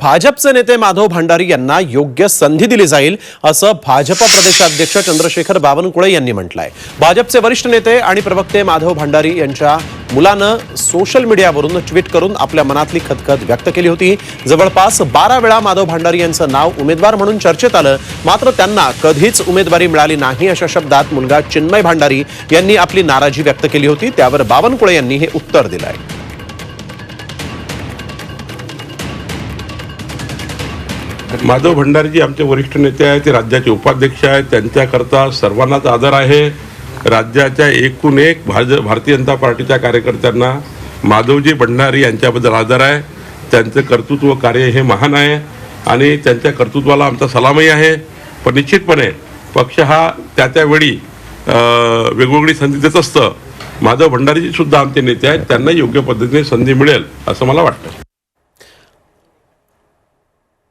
भाजपचे नेते माधव भांडारी यांना योग्य संधी दिली जाईल असं भाजप प्रदेशाध्यक्ष चंद्रशेखर बावनकुळे यांनी म्हटलंय. भाजपचे वरिष्ठ नेते आणि प्रवक्ते माधव भांडारी यांच्या मुलानं सोशल मीडियावरून ट्विट करून आपल्या मनातली खतखत व्यक्त केली होती. जवळपास बारा वेळा माधव भांडारी यांचं नाव उमेदवार म्हणून चर्चेत आलं मात्र त्यांना कधीच उमेदवारी मिळाली नाही अशा शब्दात मुलगा चिन्मय भांडारी यांनी आपली नाराजी व्यक्त केली होती. त्यावर बावनकुळे यांनी हे उत्तर दिलं आहे माधव भंडारीजी आमचे वरिष्ठ नेते आहेत ते राज्याचे उपाध्यक्ष आहेत त्यांच्याकरता सर्वांनाच आदर आहे. राज्याच्या एकूण एक भाज भारतीय जनता पार्टीच्या कार्यकर्त्यांना माधवजी भंडारी यांच्याबद्दल आदर आहे. त्यांचं कर्तृत्व कार्य हे महान आहे आणि त्यांच्या कर्तृत्वाला आमचा सलामही आहे. पण निश्चितपणे पक्ष हा त्या त्यावेळी वेगवेगळी संधी देत असतं. माधव भंडारीजी सुद्धा आमचे नेते आहेत त्यांना योग्य पद्धतीने संधी मिळेल असं मला वाटतं.